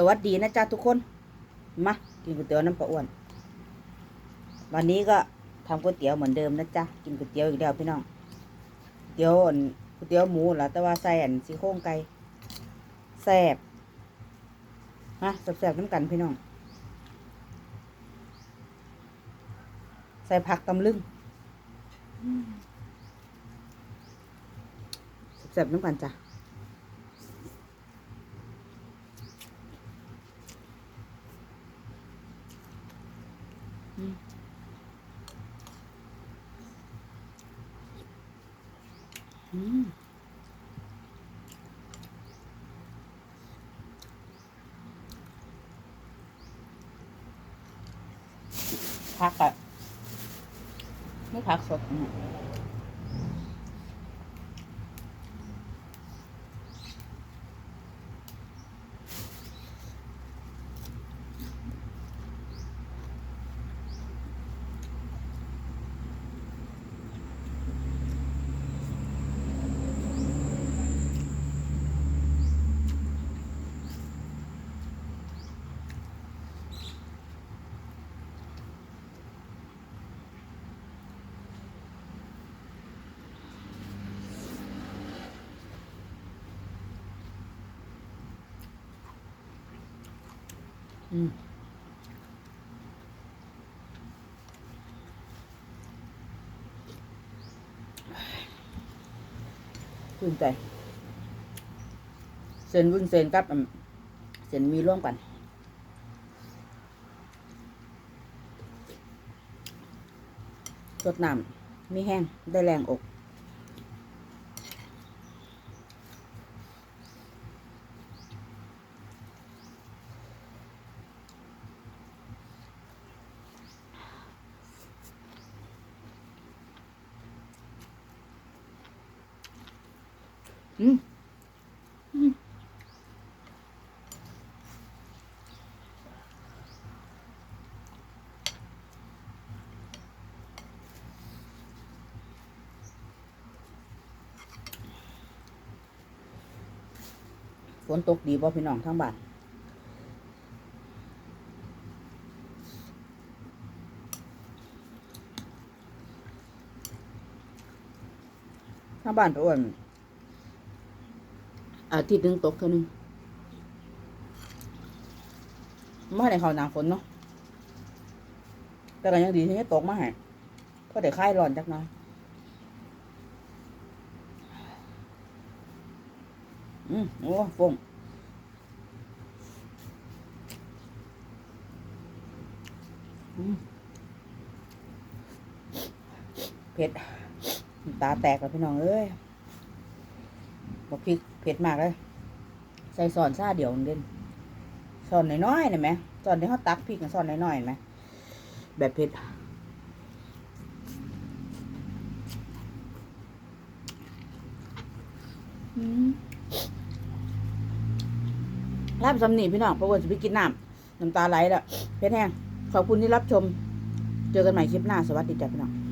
สวัสดีนะจ๊ะทุกคน มากินก๋วยเตี๋ยวน้ำปลาอ้วน วันนี้ก็ทำก๋วยเตี๋ยวเหมือนเดิมนะจ๊ะ กินก๋วยเตี๋ยวอีกแล้วพี่น้องก๋วยเตี๋ยวอั่นก๋วยเตี๋ยวหมูเหรอแต่ว่าใส่อันซี่โครงไก่แซ่บฮะแซ่บๆน้ำกันพี่น้อง ใส่ผักตำลึงอืมแซ่บๆน้ำกันจ้ะ อืมผักอะไม่ผักสดนะ อืมชื่นใจ เส้นวุ้นเส้นกับเส้นมีร่วมกัน สดน้ำมีแห้ง ได้แรงอก อืมอืมฝนตกดีบ่พี่น้องทั้งบ้านทั้งบ้านอ้วน อาทิตย์หนึงตกเท่านึงไม่ได้เขาหนาฝนเนาะแต่ก็ยังดีที่ให้ตกมาให้เพราะเดี๋ยวคลายร้อนจักหน่อยอืมโอ้ฟงเผ็ดตาแตกแล้วพี่น้องเอ้ย บอกพริกเผ็ดมากเลย ใส่ซอนซาเดียวเด่นซอนน้อยๆนะไหมซอนที่เขาตักพริกนะซอนน้อยๆไหมแบบเผ็ดรับสำนีพี่น้องเพราะว่าจะไปกินน้ำน้ำตาไหลแล้วเผ็ดแห้งขอบคุณที่รับชม เจอกันใหม่คลิปหน้า สวัสดีจ้ะพี่น้อง